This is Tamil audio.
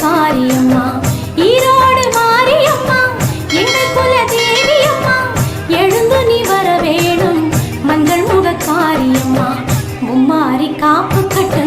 காரியம்மா. ஈரோடு மாரியம்மா எங்கள் குல தேவியம்மா எழுந்து நீ வர வேணும். மஞ்சள் முக காரியம்மா மும்மாரி காப்பு கட்டு